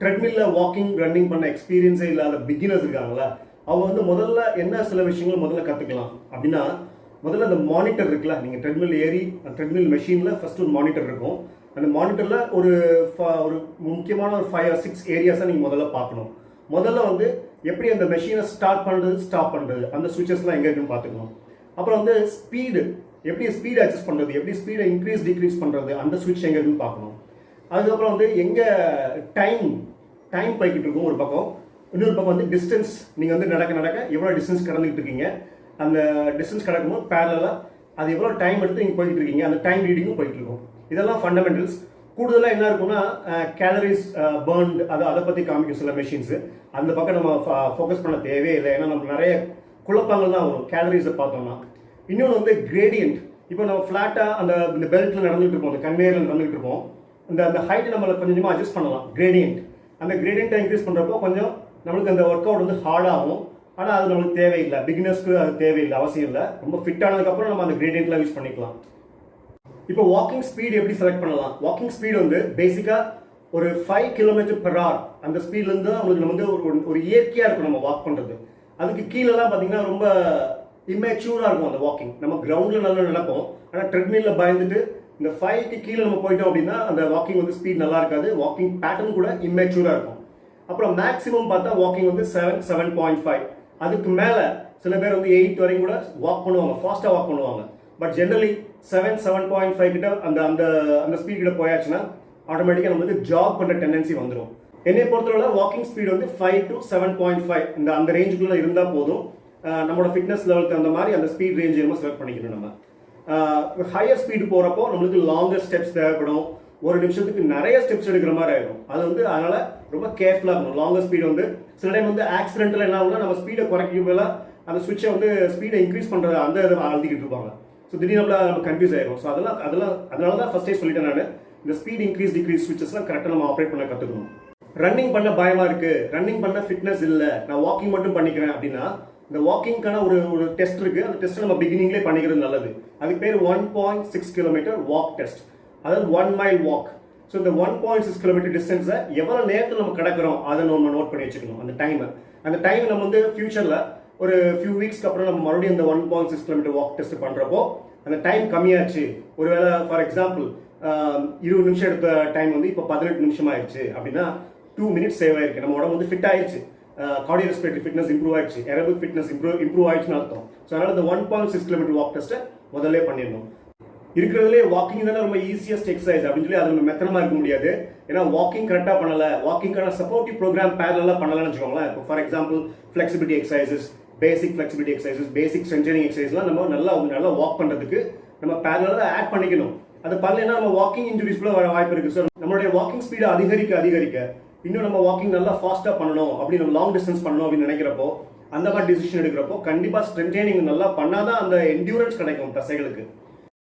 ட்ரெட்மில்ல walking running பண்ண எக்ஸ்பீரியன்ஸே இல்லாத beginners இருக்காங்களா அவங்க வந்து முதல்ல என்ன சில விஷயங்கள் முதல்ல கற்றுக்கலாம் அப்படின்னா முதல்ல அந்த மானிட்டர் இருக்குல்ல நீங்கள் ட்ரெட்மில் ஏறி ட்ரெட்மில் மெஷினில் ஃபஸ்ட்டு ஒரு மானிட்டர் இருக்கும். அந்த மானிட்டரில் ஒரு ஒரு முக்கியமான ஒரு ஃபைவ் ஆர் சிக்ஸ் ஏரியாஸை நீங்கள் முதல்ல பார்க்கணும். முதல்ல வந்து எப்படி அந்த மெஷினை ஸ்டார்ட் பண்ணுறது ஸ்டாப் பண்ணுறது அந்த சுவிச்சஸ்லாம் எங்கே இருக்குன்னு பார்த்துக்கணும் அப்புறம் வந்து ஸ்பீடு எப்படி ஸ்பீடு அட்ஜஸ்ட் பண்ணுறது எப்படி ஸ்பீடை இன்க்ரீஸ் டிக்ரீஸ் பண்ணுறது அந்த சுவிட்ச் எங்கே இருக்குன்னு பார்க்கணும். அதுக்கப்புறம் வந்து எங்கே டைம் டைம் போய்கிட்டு இருக்கும் ஒரு பக்கம். இன்னொரு பக்கம் வந்து டிஸ்டன்ஸ் நீங்கள் வந்து நடக்க நடக்க எவ்வளோ டிஸ்டன்ஸ் கடந்துக்கிட்டு இருக்கீங்க. அந்த டிஸ்டன்ஸ் கிடக்கும்போது பேரலாக அது எவ்வளோ டைம் எடுத்து நீங்கள் போய்கிட்டு இருக்கீங்க. அந்த டைம் ரீடிங்கும் போயிட்டு இருக்கும் இதெல்லாம் ஃபண்டமெண்டல்ஸ் கூடுதலாக என்ன இருக்கும்னா கேலரிஸ் பேர்ன்டு அதை அதை பற்றி காமிக்கும் சில மெஷின்ஸு அந்த பக்கம் நம்ம ஃபோக்கஸ் பண்ண தேவையே இல்லை. ஏன்னா நமக்கு நிறைய குழப்பங்கள் தான் வரும். கேலரிஸை பார்த்தோம்னா. இன்னொன்று வந்து கிரேடியன்ட் இப்போ நம்ம ஃப்ளாட்டாக அந்த இந்த பெல்ட்டில் நடந்துகிட்டு இருப்போம். அந்த கன்வேயரில் நடந்துகிட்டு இருப்போம். இந்த அந்த ஹைட் நம்மளை கொஞ்சம் கொஞ்சமாக அட்ஜஸ்ட் பண்ணலாம். கிரேடியன்ட் அந்த கிரேடியண்ட்டை இன்க்ரீஸ் பண்ணுறப்போ கொஞ்சம் நம்மளுக்கு அந்த ஒர்க் அவுட் வந்து ஹார்டாகும் ஆனால் அது நம்மளுக்கு தேவையில்லை. பிகினர்ஸ்க்கு அது தேவையில்லை அவசியம் இல்லை. ரொம்ப ஃபிட் ஆனதுக்கப்புறம் நம்ம அந்த கிரேடியண்ட்லாம் யூஸ் பண்ணிக்கலாம். இப்போ வாக்கிங் ஸ்பீடு எப்படி செலக்ட் பண்ணலாம்? வாக்கிங் ஸ்பீடு வந்து பேசிக்காக ஒரு ஃபைவ் கிலோமீட்டர் பெர் ஹவர் அந்த ஸ்பீட்லேருந்து நம்மளுக்கு நம்ம வந்து ஒரு ஒரு இயற்கையாக இருக்கும் நம்ம வாக் பண்ணுறது அதுக்கு கீழெல்லாம் பார்த்தீங்கன்னா ரொம்ப இம்மேச்சூராக இருக்கும் அந்த வாக்கிங் நம்ம கிரவுண்டில் நல்லா நடப்போம். ஆனால் ட்ரெட்மில்ல பயந்துட்டு இந்த ஃபைவ்க்கு கீழே நம்ம போயிட்டோம் அப்படின்னா அந்த வாக்கிங் வந்து ஸ்பீட் நல்லா இருக்காது. வாக்கிங் பேட்டர்ன் கூட இம்மெச்சூராக இருக்கும். அப்புறம் மேக்ஸிமம் பார்த்தா வாக்கிங் வந்து செவன் செவன் பாயிண்ட் ஃபைவ் அதுக்கு மேலே சில பேர் வந்து எயிட் வரைக்கும் கூட வாக் பண்ணுவாங்க ஃபாஸ்ட்டாக வாக் பண்ணுவாங்க. But generally seven seven point five கிட்ட அந்த அந்த அந்த ஸ்பீட் கிட்ட போயாச்சுன்னா ஆட்டோமேட்டிக்காக நம்ம வந்து பண்ணுற டெண்டன்சி வந்துடும் என்னை பொறுத்தவரை வாக்கிங் ஸ்பீட் வந்து five to seven point five இந்த அந்த ரேஞ்சுக்குள்ளே இருந்தால் போதும். நம்மளோட ஃபிட்னஸ் லெவலுக்கு அந்த மாதிரி அந்த ஸ்பீட் ரேஞ்ச் நம்ம செலக்ட் பண்ணிக்கணும் நம்ம. ஹையர் ஸ்பீடு போகிறப்போ நம்மளுக்கு லாங்கர் ஸ்டெப்ஸ் தேவைப்படும். ஒரு நிமிஷத்துக்கு நிறைய ஸ்டெப்ஸ் எடுக்கிற மாதிரி ஆயிடும் அது வந்து அதனால் ரொம்ப கேர்ஃபுல்லாக இருக்கணும். லாங்கர் ஸ்பீடு வந்து சில டைம் வந்து ஆக்சிடென்ட்டில் என்ன ஆகும்னா நம்ம ஸ்பீடை குறைக்கும் போல அந்த சுவிட்சை வந்து ஸ்பீடை இன்க்ரீஸ் பண்ணுற அந்த இதை அழுத்திக்கிட்டு இருப்பாங்க. ஸோ திடீர்னு நம்மள நம்ம கன்ஃபியூஸ் ஆகிடும் ஸோ அதெல்லாம் அதெல்லாம் அதனால தான் ஃபஸ்ட்டே சொல்லிட்டேன் நான். இந்த ஸ்பீட் இன்க்ரீஸ் டிக்ரீஸ் சுவிச்சஸ்லாம் கரெக்டாக நம்ம ஆப்ரேட் பண்ண கற்றுக்கணும் ரன்னிங் பண்ண பயமாக இருக்குது ரன்னிங் பண்ண ஃபிட்னஸ் இல்லை. நான் வாக்கிங் மட்டும் பண்ணிக்கிறேன் அப்படின்னா இந்த வாக்கிங்க்கான ஒரு ஒரு டெஸ்ட் இருக்கு. அந்த டெஸ்ட் நம்ம பிகினிங்லேயே பண்ணிக்கிறது நல்லது. அதுக்கு பேர் one point six kilometre walk test அதாவது ஒன் மைல் வாக் ஸோ இந்த ஒன் பாயிண்ட் சிக்ஸ் கிலோமீட்டர் டிஸ்டன்ஸை எவ்வளோ நேரத்தில் நம்ம கிடக்கிறோம் அதை நம்ம நோட் பண்ணி வச்சுக்கணும். அந்த டைமை அந்த டைம் நம்ம வந்து ஃபியூச்சரில் ஒரு ஃபியூ வீக்ஸ்க்கு அப்புறம் நம்ம மறுபடியும் இந்த one point six kilometre walk test பண்ணுறப்போ அந்த டைம் கம்மியாச்சு. ஒருவேளை ஃபார் எக்ஸாம்பிள் இருபது நிமிஷம் எடுத்த டைம் வந்து இப்போ பதினெட்டு நிமிஷம் ஆயிடுச்சு அப்படின்னா டூ மினிட்ஸ் சேவ் ஆயிருக்கு. நம்ம உடம்பு வந்து ஃபிட் ஆயிடுச்சு கார்டியோ ரெஸ்பிரேட்டரி ஃபிட்னஸ் இம்ப்ரூவ் ஆயிடுச்சு. எரபிக் ஃபிட்னஸ் இம்ப்ரூவ் இம்ப்ரூவ் ஆயிடுச்சுன்னு அர்த்தம். ஸோ அதனால் இந்த one point six kilometre walk டெஸ்ட்டை முதல்ல பண்ணிடணும். இருக்கிறதுலே வாக்கிங் தானே ரொம்ப ஈஸியஸ்ட் எக்ஸசைஸ் அப்படின்னு சொல்லி அது நம்ம மெத்தனமாக இருக்க முடியாது. ஏன்னா வாக்கிங் கரெக்டாக பண்ணல. வாக்கிங்கான சப்போர்ட்டிவ் ப்ரோக்ராம் பேரலாக பண்ணலன்னு வச்சுக்கோங்களேன். இப்போ for example flexibility exercises basic flexibility exercises basic strengthening எக்ஸசைஸ்லாம் நம்ம நல்லா நல்லா வாக் பண்ணுறதுக்கு நம்ம பேரலாக ஆட் பண்ணிக்கணும். அது பண்ணலைன்னா நம்ம வாக்கிங் இன்ஜுரிஸ் கூட வர வாய்ப்பு இருக்குது ஸோ நம்மளுடைய வாக்கிங் ஸ்பீடை அதிகரிக்க அதிகரிக்க இன்னும் நம்ம வாக்கிங் நல்லா ஃபாஸ்ட்டாக பண்ணணும் அப்படி நம்ம லாங் டிஸ்டன்ஸ் பண்ணணும் அப்படின்னு நினைக்கிறப்போ அந்த மாதிரி டிசிஷன் எடுக்கிறப்போ கண்டிப்பாக ஸ்ட்ரென்தனிங் நல்லா பண்ணாதான் அந்த என்டியூரன்ஸ் கிடைக்கும் தசைகளுக்கு.